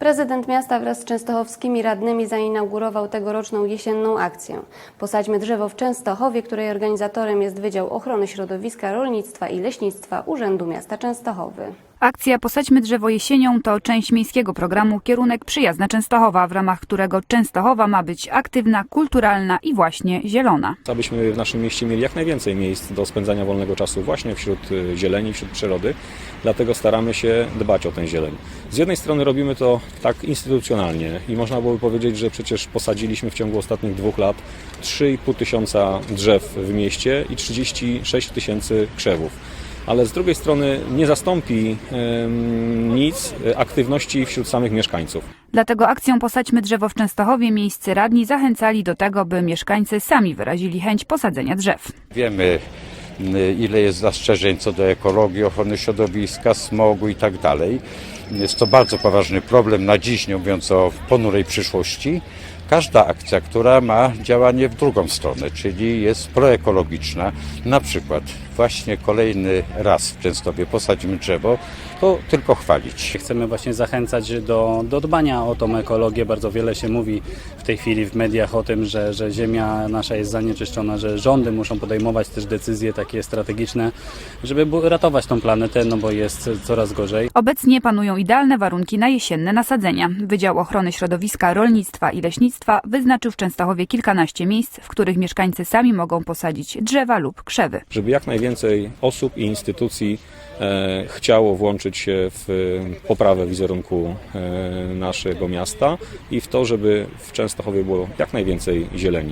Prezydent miasta wraz z częstochowskimi radnymi zainaugurował tegoroczną jesienną akcję. Posadźmy drzewo w Częstochowie, której organizatorem jest Wydział Ochrony Środowiska, Rolnictwa i Leśnictwa Urzędu Miasta Częstochowy. Akcja Posadźmy drzewo jesienią to część miejskiego programu Kierunek Przyjazna Częstochowa, w ramach którego Częstochowa ma być aktywna, kulturalna i właśnie zielona. Abyśmy w naszym mieście mieli jak najwięcej miejsc do spędzania wolnego czasu właśnie wśród y, zieleni, wśród przyrody. Dlatego staramy się dbać o tę zieleń. Z jednej strony robimy to tak instytucjonalnie i można byłoby powiedzieć, że przecież posadziliśmy w ciągu ostatnich dwóch lat 3,5 tysiąca drzew w mieście i 36 tysięcy krzewów. Ale z drugiej strony nie zastąpi nic y, aktywności wśród samych mieszkańców. Dlatego akcją Posadźmy drzewo w Częstochowie miejscy radni zachęcali do tego, by mieszkańcy sami wyrazili chęć posadzenia drzew. Wiemy, y, ile jest zastrzeżeń co do ekologii, ochrony środowiska, smogu i tak dalej. Jest to bardzo poważny problem na dziś, nie mówiąc o ponurej przyszłości. Każda akcja, która ma działanie w drugą stronę, czyli jest proekologiczna, na przykład właśnie kolejny raz w Częstowie posadzimy drzewo, to tylko chwalić. Chcemy właśnie zachęcać do, do dbania o tą ekologię. Bardzo wiele się mówi w tej chwili w mediach o tym, że, że ziemia nasza jest zanieczyszczona, że rządy muszą podejmować też decyzje takie strategiczne, żeby ratować tą planetę, no bo jest coraz gorzej. Obecnie panują idealne warunki na jesienne nasadzenia. Wydział Ochrony Środowiska, Rolnictwa i Leśnictwa wyznaczył w Częstochowie kilkanaście miejsc, w których mieszkańcy sami mogą posadzić drzewa lub krzewy. żeby jak najwięcej osób i instytucji e, chciało włączyć się w e, poprawę wizerunku e, naszego miasta i w to, żeby w Częstochowie było jak najwięcej zieleni.